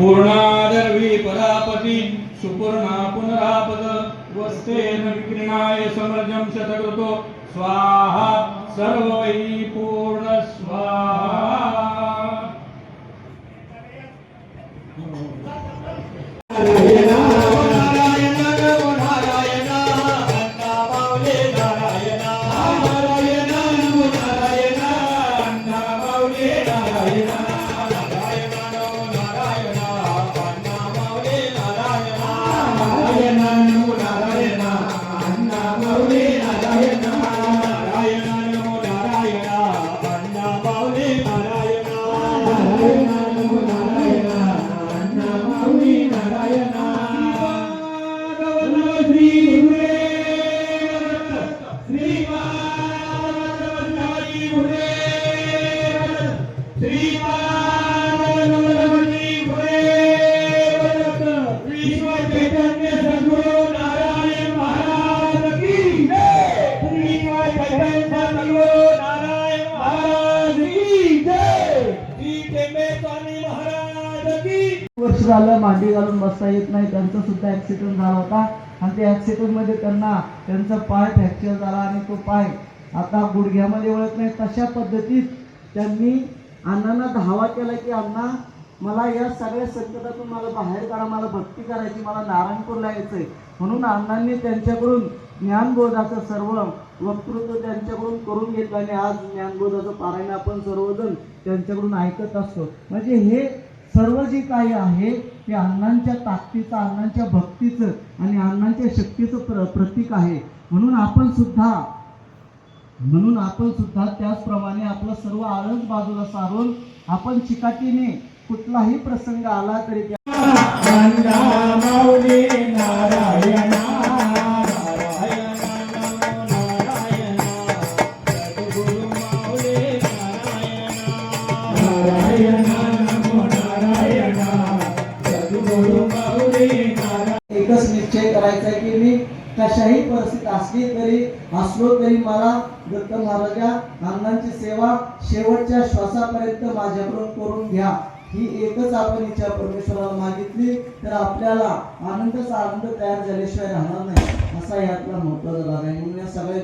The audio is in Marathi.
पूर्णादर्वी परापती सुपूर्णा पुनरापद वस्तेन विक्रिणाय समर्जं शतकृतो स्वाहा सर्व पूर्ण स्वाहा। वर्ष झालं मांडी घालून बसता येत नाही त्यांचा सुद्धा ऍक्सिडेंट झाला होता आणि त्या ऍक्सिडेंटमध्ये त्यांना त्यांचा पाय फ्रॅक्चर झाला आणि तो पाय आता गुडघ्यामध्ये वळत नाही. तशा पद्धतीत त्यांनी अण्णांना धावा केला की अण्णा मला या सगळ्या संकटातून मला बाहेर काढा मला भक्ती करायची मला नारायणपूरला यायचं आहे म्हणून अण्णांनी त्यांच्याकडून ज्ञानबोधाचं सर्व वक्तृत्व त्यांच्याकडून करून घेतलं आणि आज ज्ञानबोधाचं पारायण आपण सर्वजण त्यांच्याकडून ऐकत असतो. म्हणजे हे सर्व जे काही आहे ते अण्णांच्या ताकदीचं अण्णांच्या भक्तीचं आणि अण्णांच्या शक्तीचं प्र प्रतीक आहे. म्हणून आपण सुद्धा म्हणून आपण सुद्धा त्याचप्रमाणे आपलं सर्व आळस बाजूला सारून आपण चिकाटीने कुठलाही प्रसंग आला तरी त्या एकच निश्चय करायचा की मी कशाही परिस्थितीत असली तरी असलो तरी मला दत्त महाराजा अण्णांची सेवा शेवटच्या श्वासापर्यंत माझ्याकडून करून घ्या. ही एकच आपण इच्छा परमेश्वराला मागितली तर आपल्याला आनंदच आनंद तयार झाल्याशिवाय राहणार नाही. असा यातला महत्त्वाचा भाग आहे. म्हणून या सगळ्या